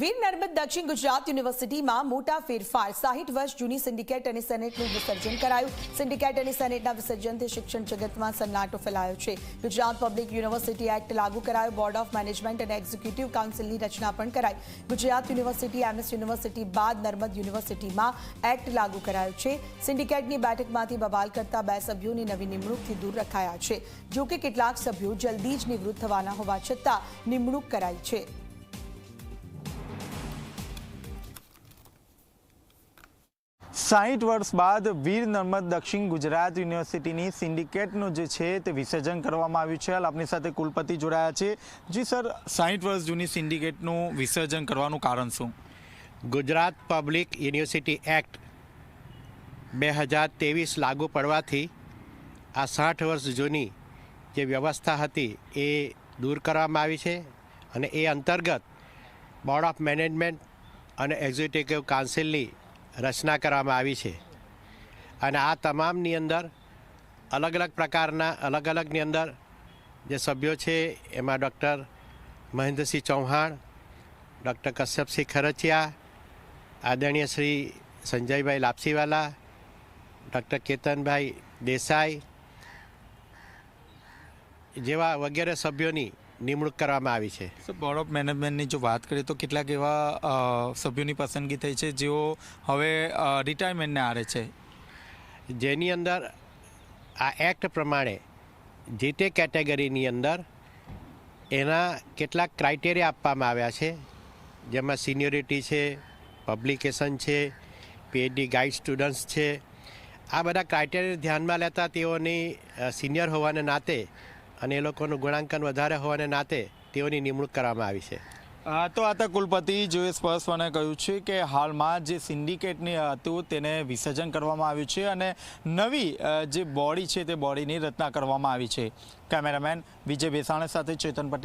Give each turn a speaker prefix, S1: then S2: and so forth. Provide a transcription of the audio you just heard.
S1: વીર નર્મદ દક્ષિણ ગુજરાત યુનિવર્સિટીમાં મોટા ફેરફાર. સાહીઠ વર્ષ જૂની સિન્ડિકેટ અને સેનેટનું વિસર્જન કરાયું. સિન્ડિકેટ અને સેનેટના વિસર્જનથી શિક્ષણ જગતમાં સન્નાટો ફેલાયો છે. ગુજરાત પબ્લિક યુનિવર્સિટી એક્ટ લાગુ કરાયો. બોર્ડ ઓફ મેનેજમેન્ટ અને એક્ઝિક્યુટિવ કાઉન્સિલની રચના પણ કરાઈ. ગુજરાત યુનિવર્સિટી એમએસ યુનિવર્સિટી બાદ નર્મદ યુનિવર્સિટીમાં એક્ટ લાગુ કરાયો છે. સિન્ડિકેટની બેઠકમાંથી બવાલ કરતા બે સભ્યોની નવી નિમણૂકથી દૂર રખાયા છે. જોકે કેટલાક સભ્યો જલ્દી જ નિવૃત્ત થવાના હોવા છતાં નિમણૂક કરાઈ છે.
S2: સાહીઠ વર્ષ બાદ વીર નર્મદ દક્ષિણ ગુજરાત યુનિવર્સિટીની સિન્ડિકેટનું જે છે તે વિસર્જન કરવામાં આવ્યું છે. હાલ આપની સાથે કુલપતિ જોડાયા છે. જી સર, સાહીઠ વર્ષ જૂની સિન્ડિકેટનું વિસર્જન કરવાનું કારણ શું?
S3: ગુજરાત પબ્લિક યુનિવર્સિટી એક્ટ બે હજાર ત્રેવીસ લાગુ પડવાથી આ સાઠ વર્ષ જૂની જે વ્યવસ્થા હતી એ દૂર કરવામાં આવી છે અને એ અંતર્ગત બોર્ડ ઓફ મેનેજમેન્ટ અને એક્ઝિક્યુટિવ કાઉન્સિલની રચના કરવામાં આવી છે. અને આ તમામની અંદર અલગ અલગ પ્રકારના, અલગ અલગની અંદર જે સભ્યો છે, એમાં ડૉક્ટર મહેન્દ્રસિંહ ચૌહાણ, ડૉક્ટર કશ્યપસિંહ ખરચિયા, આદરણીય શ્રી સંજયભાઈ લાપસીવાલા, ડૉક્ટર કેતનભાઈ દેસાઈ જેવા વગેરે સભ્યોની નિમણૂક કરવામાં આવી છે.
S2: સર બોર્ડ ઓફ મેનેજમેન્ટની જો વાત કરીએ તો કેટલાક એવા સભ્યોની પસંદગી થઈ છે જેઓ હવે રિટાયરમેન્ટને આરે છે.
S3: જેની અંદર આ એક્ટ પ્રમાણે જે તે કેટેગરીની અંદર એના કેટલાક ક્રાઇટેરિયા આપવામાં આવ્યા છે. જેમાં સિનિયોરિટી છે પબ્લિકેશન છે પીએચડી ગાઈડ સ્ટુડન્ટ્સ છે. આ બધા ક્રાઇટેરિયા ધ્યાનમાં લેતા તેઓની સિનિયર હોવાને નાતે અને એ લોકોનું ગુણાંકન વધારે હોવાને નાતે તેઓની નિમણૂક કરવામાં આવી છે.
S2: તો આ તો કુલપતિ જોએ સ્પષ્ટપણે કહ્યું છે કે હાલમાં જે સિન્ડિકેટની હતું તેને વિસર્જન કરવામાં આવ્યું છે અને નવી જે બોડી છે તે બોડીની રચના કરવામાં આવી છે. કેમેરામેન વિજય બેસાણે સાથે ચેતન પટેલ